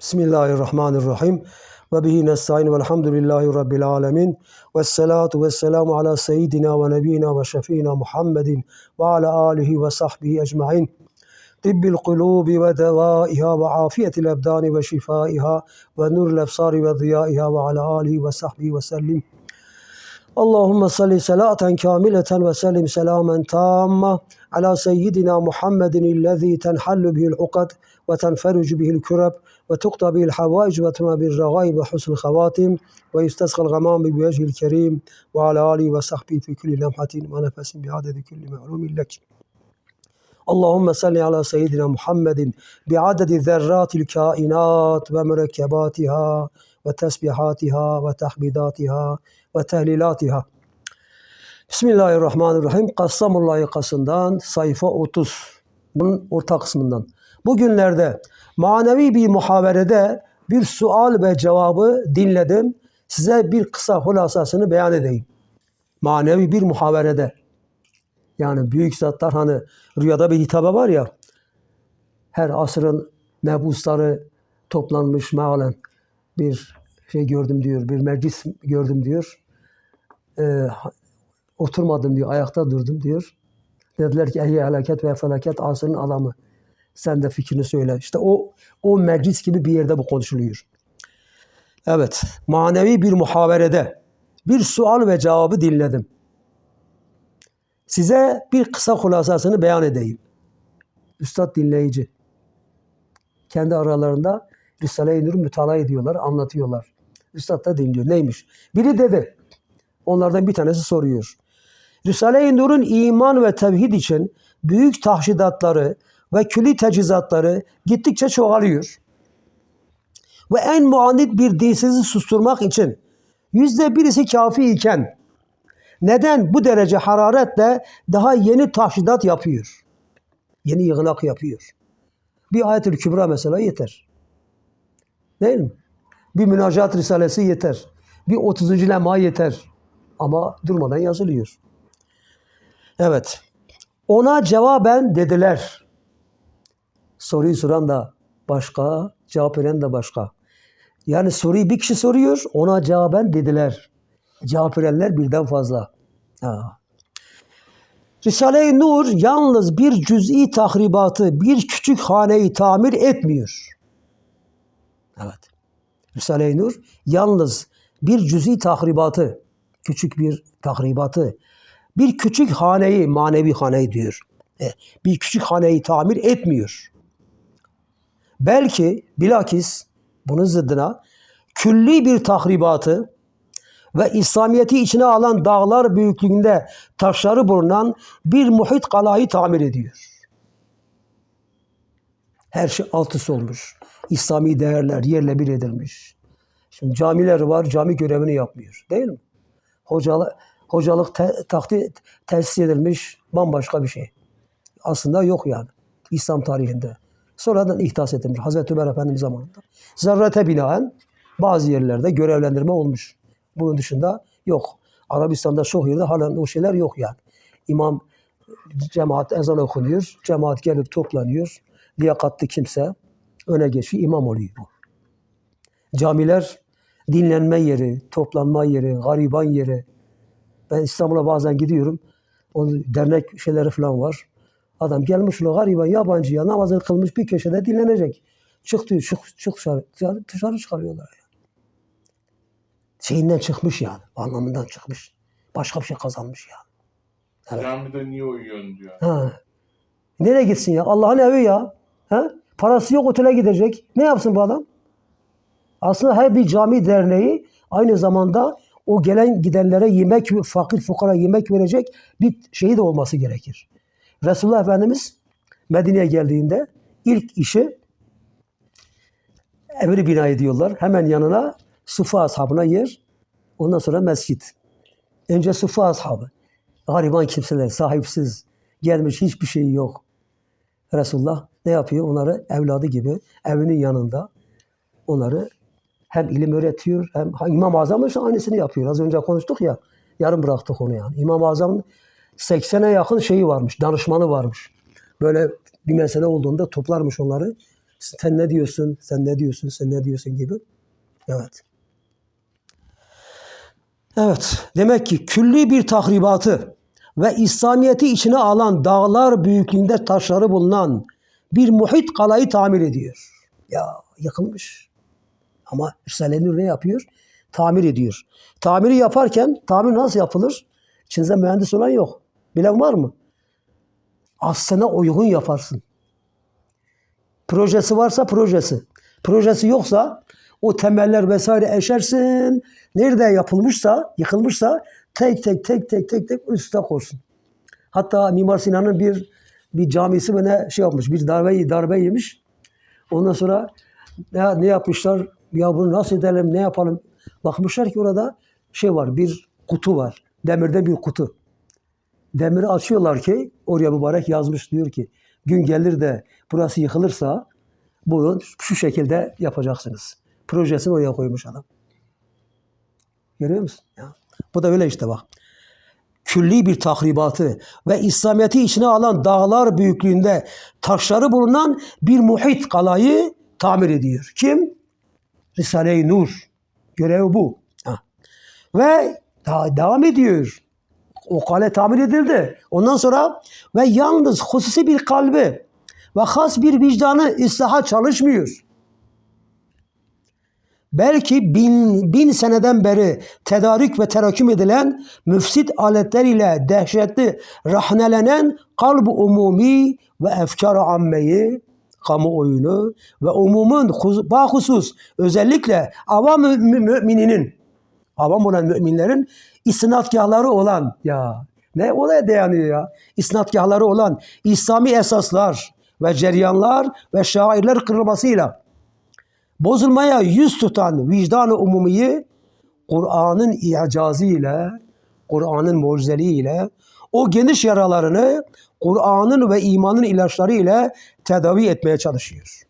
Bismillahirrahmanirrahim. Ve bihi nesta'in velhamdülillahi rabbil alemin. Ve salatu ve selamu ala seyyidina ve nebina ve şefina Muhammedin ve ala alihi ve sahbihi ecma'in. Tibbil kulubi ve devaiha ve afiyetil ebdani ve şifaiha ve nurul efsari ve اللهم صل صلاة كاملة وسلم سلاما تاما على سيدنا محمد الذي تنحل به العقد وتنفرج به الكرب وتقطع به الحوائج وتنى به الرغائب وحسن الخواتم ويستسقى الغمام بوجه الكريم وعلى آله وصحبه في كل لمحة ونفس بعدد كل معلوم لك. Allahümme salli ala seyyidina Muhammedin bi adedi zerratil kainat ve mürekkebatiha ve tesbihatiha ve tahbidatiha ve tehlilatiha. Bismillahirrahmanirrahim. Kassamullah yakasından sayfa 30. Bunun orta kısmından. Bugünlerde manevi bir muhaberede bir sual ve cevabı dinledim. Size bir kısa hulasasını beyan edeyim. Manevi bir muhaberede. Yani büyük zatlar hani rüyada bir hitabe var ya. Her asrın mebusları toplanmış mealen bir şey gördüm diyor. Bir meclis gördüm diyor. Ee, oturmadım diyor. Ayakta durdum diyor. Dediler ki ehli helaket ve felaket asrın adamı. Sen de fikrini söyle. İşte o o meclis gibi bir yerde bu konuşuluyor. Evet. Manevi bir muhaberede bir sual ve cevabı dinledim. Size bir kısa hulasasını beyan edeyim. Üstad dinleyici. Kendi aralarında Risale-i Nur'u mütalaa ediyorlar, anlatıyorlar. Üstad da dinliyor. Neymiş? Biri dedi. Onlardan bir tanesi soruyor. Risale-i Nur'un iman ve tevhid için büyük tahşidatları ve külli tecizatları gittikçe çoğalıyor. Ve en muanit bir dinsizi susturmak için yüzde birisi kafi iken neden bu derece hararetle daha yeni tahşidat yapıyor? Yeni yığınak yapıyor. Bir ayet-ül kübra mesela yeter. Değil mi? Bir münacat risalesi yeter. Bir 30. lema yeter. Ama durmadan yazılıyor. Evet. Ona cevaben dediler. Soruyu soran da başka, cevap veren de başka. Yani soruyu bir kişi soruyor, ona cevaben dediler. Cevap verenler birden fazla. Ha. Risale-i Nur yalnız bir cüz'i tahribatı, bir küçük haneyi tamir etmiyor. Evet. Risale-i Nur yalnız bir cüz'i tahribatı, küçük bir tahribatı, bir küçük haneyi, manevi haneyi diyor. E, Bir küçük haneyi tamir etmiyor. Belki bilakis bunun zıddına külli bir tahribatı ve İslamiyet'i içine alan dağlar büyüklüğünde taşları bulunan bir muhit kalayı tamir ediyor. Her şey alt üst olmuş. İslami değerler yerle bir edilmiş. Şimdi camiler var, cami görevini yapmıyor. Değil mi? Hocalık, hocalık te, takdi, tesis edilmiş bambaşka bir şey. Aslında yok yani. İslam tarihinde. Sonradan ihdas edilmiş. Hazreti Ömer Efendimiz zamanında. Zarrete binaen bazı yerlerde görevlendirme olmuş. Bunun dışında yok. Arabistan'da çok yerde halen o şeyler yok yani. İmam cemaat ezan okunuyor. Cemaat gelip toplanıyor. Liyakatlı kimse öne geçiyor. imam oluyor. Camiler dinlenme yeri, toplanma yeri, gariban yeri. Ben İstanbul'a bazen gidiyorum. O dernek şeyleri falan var. Adam gelmiş o gariban yabancıya namazını kılmış bir köşede dinlenecek. Çık diyor, çık, çık. Dışarı- Dışarı çıkarıyorlar. Şeyinden çıkmış yani. Anlamından çıkmış. Başka bir şey kazanmış yani. Evet. Camide niye uyuyorsun diyor. Ha. Nereye gitsin ya? Allah'ın evi ya. Ha? Parası yok otele gidecek. Ne yapsın bu adam? Aslında her bir cami derneği aynı zamanda o gelen gidenlere yemek, fakir fukara yemek verecek bir şeyi de olması gerekir. Resulullah Efendimiz Medine'ye geldiğinde ilk işi emri bina ediyorlar. Hemen yanına sufa ashabına yer. Ondan sonra mescit. Önce sufa ashabı. Gariban kimseler, sahipsiz, gelmiş hiçbir şey yok. Resulullah ne yapıyor? Onları evladı gibi evinin yanında onları hem ilim öğretiyor hem İmam-ı Azam işte aynısını yapıyor. Az önce konuştuk ya, yarım bıraktık onu yani. İmam-ı Azam'ın 80'e yakın şeyi varmış, danışmanı varmış. Böyle bir mesele olduğunda toplarmış onları. Sen ne diyorsun? Sen ne diyorsun? Sen ne diyorsun gibi. Evet. Evet. Demek ki külli bir tahribatı ve İslamiyet'i içine alan dağlar büyüklüğünde taşları bulunan bir muhit kalayı tamir ediyor. Ya yıkılmış. Ama Risale-i ne yapıyor? Tamir ediyor. Tamiri yaparken tamir nasıl yapılır? İçinizde mühendis olan yok. Bilen var mı? Aslına uygun yaparsın. Projesi varsa projesi. Projesi yoksa o temeller vesaire eşersin. Nerede yapılmışsa, yıkılmışsa tek tek tek tek tek tek üstüne korsun. Hatta Mimar Sinan'ın bir bir camisi mi ne şey yapmış, bir darbe darbe yemiş. Ondan sonra ne, ne yapmışlar? Ya bunu nasıl edelim, ne yapalım? Bakmışlar ki orada şey var, bir kutu var. Demirde bir kutu. Demiri açıyorlar ki oraya mübarek yazmış diyor ki gün gelir de burası yıkılırsa bunu şu şekilde yapacaksınız. Projesini oraya koymuş adam. Görüyor musun? Ya. Bu da öyle işte bak. Külli bir tahribatı ve İslamiyet'i içine alan dağlar büyüklüğünde taşları bulunan bir muhit kalayı tamir ediyor. Kim? Risale-i Nur. Görevi bu. Ha. Ve daha devam ediyor. O kale tamir edildi. Ondan sonra ve yalnız hususi bir kalbi ve has bir vicdanı ıslaha çalışmıyor. Belki bin, bin seneden beri tedarik ve teraküm edilen müfsit aletler ile dehşetli rahnelenen kalb-ı umumi ve efkar ammeyi, kamuoyunu ve umumun hus- bahusus özellikle avam mü- mü- mümininin, avam olan müminlerin istinadgahları olan ya ne olaya dayanıyor ya? İstinadgahları olan İslami esaslar ve ceryanlar ve şairler kırılmasıyla bozulmaya yüz tutan vicdan-ı umumiyi Kur'an'ın icazıyla, Kur'an'ın mucizeliğiyle o geniş yaralarını Kur'an'ın ve imanın ilaçları ile tedavi etmeye çalışıyor.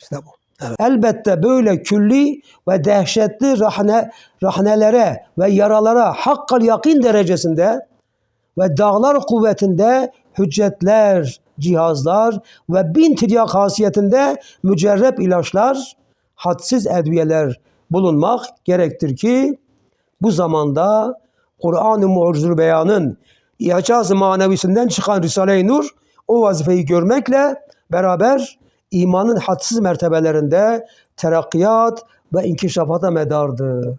İşte bu. Evet. Elbette böyle külli ve dehşetli rahne, rahnelere ve yaralara hakkal yakin derecesinde ve dağlar kuvvetinde hüccetler, cihazlar ve bin tiryak hasiyetinde mücerrep ilaçlar, hadsiz edviyeler bulunmak gerektir ki bu zamanda Kur'an-ı Mucizül Beyan'ın icaz-ı manevisinden çıkan Risale-i Nur o vazifeyi görmekle beraber imanın hadsiz mertebelerinde terakkiyat ve inkişafata medardır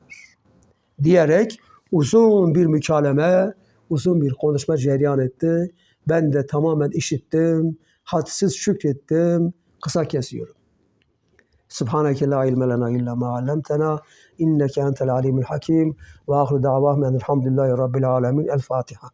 diyerek uzun bir mükaleme, uzun bir konuşma cereyan etti. Ben de tamamen işittim, hadsiz şükrettim, kısa kesiyorum. Subhaneke la ilme lena illa ma allamtena inneke entel alimul hakim ve ahru davahum enelhamdülillahi rabbil alemin. El Fatiha.